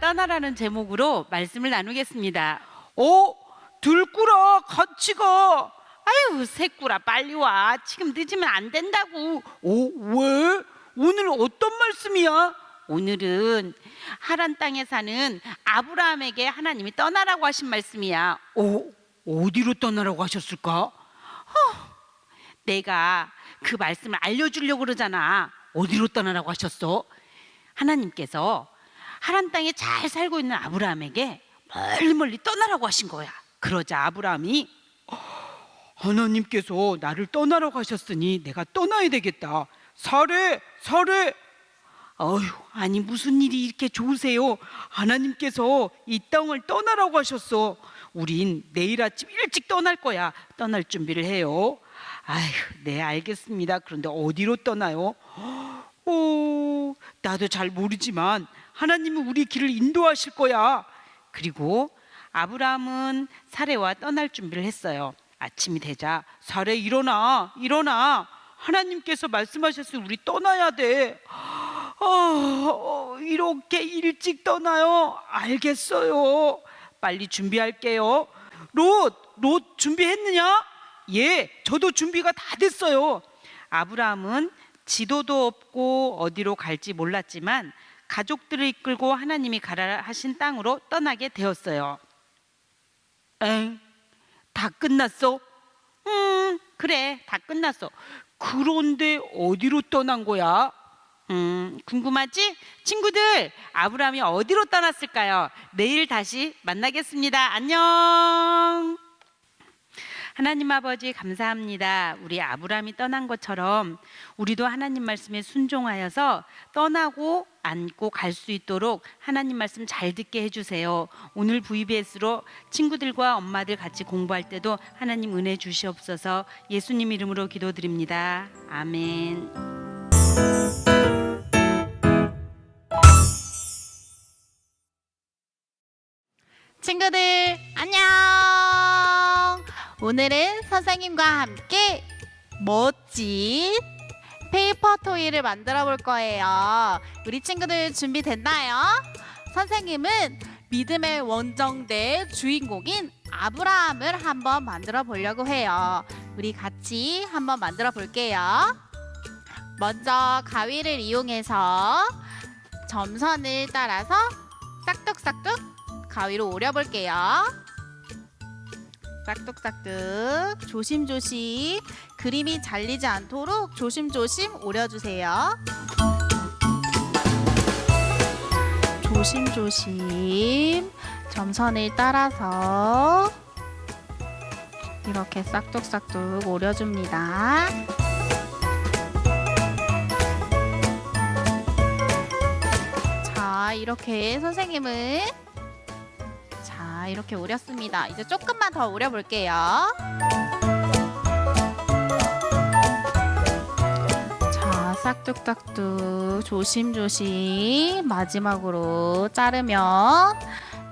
떠나라는 제목으로 말씀을 나누겠습니다. 어? 들꾸라 같이 가. 아유, 새꾸라 빨리 와. 지금 늦으면 안 된다고. 어? 왜? 오늘 어떤 말씀이야? 오늘은 하란 땅에 사는 아브라함에게 하나님이 떠나라고 하신 말씀이야. 어? 어디로 떠나라고 하셨을까? 내가 그 말씀을 알려주려고 그러잖아. 어디로 떠나라고 하셨어? 하나님께서 하란 땅에 잘 살고 있는 아브라함에게 멀리 멀리 떠나라고 하신 거야. 그러자 아브라함이 하나님께서 나를 떠나라고 하셨으니 내가 떠나야 되겠다. 사례, 사례. 어휴, 아니 무슨 일이 이렇게 좋으세요? 하나님께서 이 땅을 떠나라고 하셨어. 우린 내일 아침 일찍 떠날 거야. 떠날 준비를 해요. 아휴, 네 알겠습니다. 그런데 어디로 떠나요? 오, 나도 잘 모르지만 하나님은 우리 길을 인도하실 거야. 그리고 아브라함은 사례와 떠날 준비를 했어요. 아침이 되자 사례 일어나, 일어나. 하나님께서 말씀하셨으니 우리 떠나야 돼. 어, 이렇게 일찍 떠나요? 알겠어요. 빨리 준비할게요. 롯, 롯 준비했느냐? 예, 저도 준비가 다 됐어요. 아브라함은 지도도 없고 어디로 갈지 몰랐지만 가족들을 이끌고 하나님이 가라 하신 땅으로 떠나게 되었어요. 엥, 다 끝났어? 음, 그래, 다 끝났어. 그런데 어디로 떠난 거야? 음, 궁금하지? 친구들, 아브라함이 어디로 떠났을까요? 내일 다시 만나겠습니다. 안녕. 하나님 아버지 감사합니다. 우리 아브라함이 떠난 것처럼 우리도 하나님 말씀에 순종하여서 떠나고 안고 갈 수 있도록 하나님 말씀 잘 듣게 해주세요. 오늘 VBS로 친구들과 엄마들 같이 공부할 때도 하나님 은혜 주시옵소서 예수님 이름으로 기도드립니다. 아멘. 친구들 안녕. 오늘은 선생님과 함께 멋진 페이퍼 토이를 만들어 볼 거예요. 우리 친구들 준비됐나요? 선생님은 믿음의 원정대 주인공인 아브라함을 한번 만들어 보려고 해요. 우리 같이 한번 만들어 볼게요. 먼저 가위를 이용해서 점선을 따라서 싹둑싹둑 가위로 오려 볼게요. 싹둑싹둑 조심조심 그림이 잘리지 않도록 조심조심 오려주세요. 조심조심 점선을 따라서 이렇게 싹둑싹둑 오려줍니다. 자, 이렇게 선생님은 자, 이렇게 오렸습니다. 이제 조금만 더 오려볼게요. 자, 싹둑싹둑 조심조심 마지막으로 자르면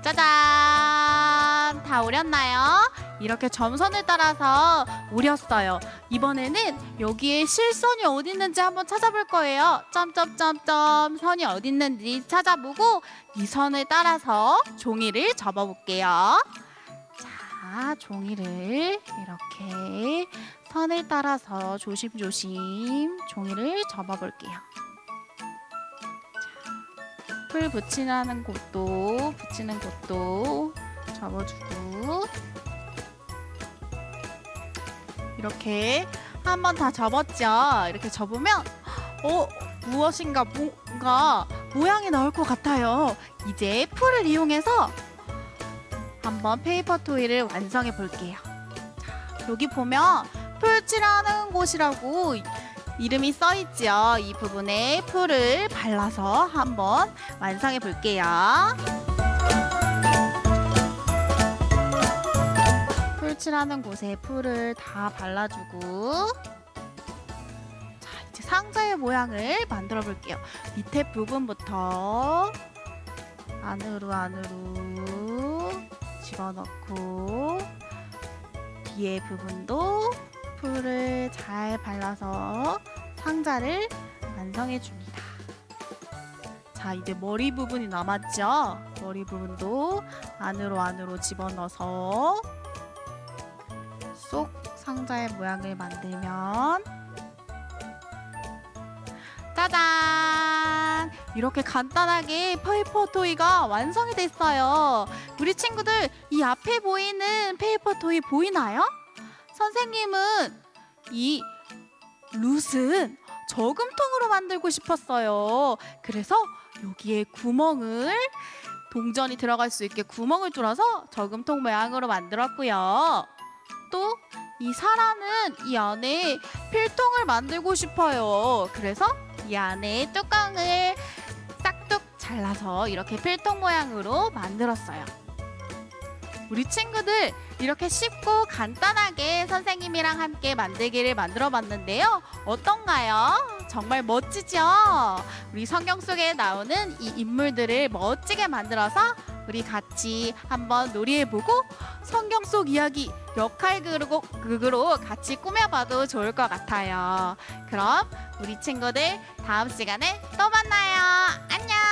짜잔! 다 오렸나요? 이렇게 점선을 따라서 오렸어요. 이번에는 여기에 실선이 어디 있는지 한번 찾아볼 거예요. 점점점점 선이 어디 있는지 찾아보고 이 선을 따라서 종이를 접어볼게요. 자, 종이를 이렇게 선을 따라서 조심조심 종이를 접어볼게요. 자, 풀 붙이는 곳도 붙이는 곳도 접어주고 이렇게 한번 다 접었죠. 이렇게 접으면 어 무엇인가 뭔가 모양이 나올 것 같아요. 이제 풀을 이용해서 한번 페이퍼 토이를 완성해 볼게요. 자, 여기 보면 풀칠하는 곳이라고 이름이 써 있죠. 이 부분에 풀을 발라서 한번 완성해 볼게요. 풀칠하는 곳에 풀을 다 발라주고. 자 이제 상자의 모양을 만들어 볼게요. 밑에 부분부터 안으로 안으로 집어넣고 뒤에 부분도 풀을 잘 발라서 상자를 완성해 줍니다. 자, 이제 머리 부분이 남았죠? 머리 부분도 안으로 안으로 집어넣어서 쏙 상자의 모양을 만들면 짜잔! 이렇게 간단하게 페이퍼 토이가 완성이 됐어요. 우리 친구들 이 앞에 보이는 페이퍼 토이 보이나요? 선생님은 이 룻은 저금통으로 만들고 싶었어요. 그래서 여기에 구멍을 동전이 들어갈 수 있게 구멍을 뚫어서 저금통 모양으로 만들었고요. 또 이 사라는 이 안에 필통을 만들고 싶어요. 그래서 이 안에 뚜껑을 싹둑 잘라서 이렇게 필통 모양으로 만들었어요. 우리 친구들 이렇게 쉽고 간단하게 선생님이랑 함께 만들기를 만들어 봤는데요. 어떤가요? 정말 멋지죠? 우리 성경 속에 나오는 이 인물들을 멋지게 만들어서 우리 같이 한번 놀이해보고 성경 속 이야기 역할 극으로 같이 꾸며봐도 좋을 것 같아요. 그럼 우리 친구들 다음 시간에 또 만나요. 안녕!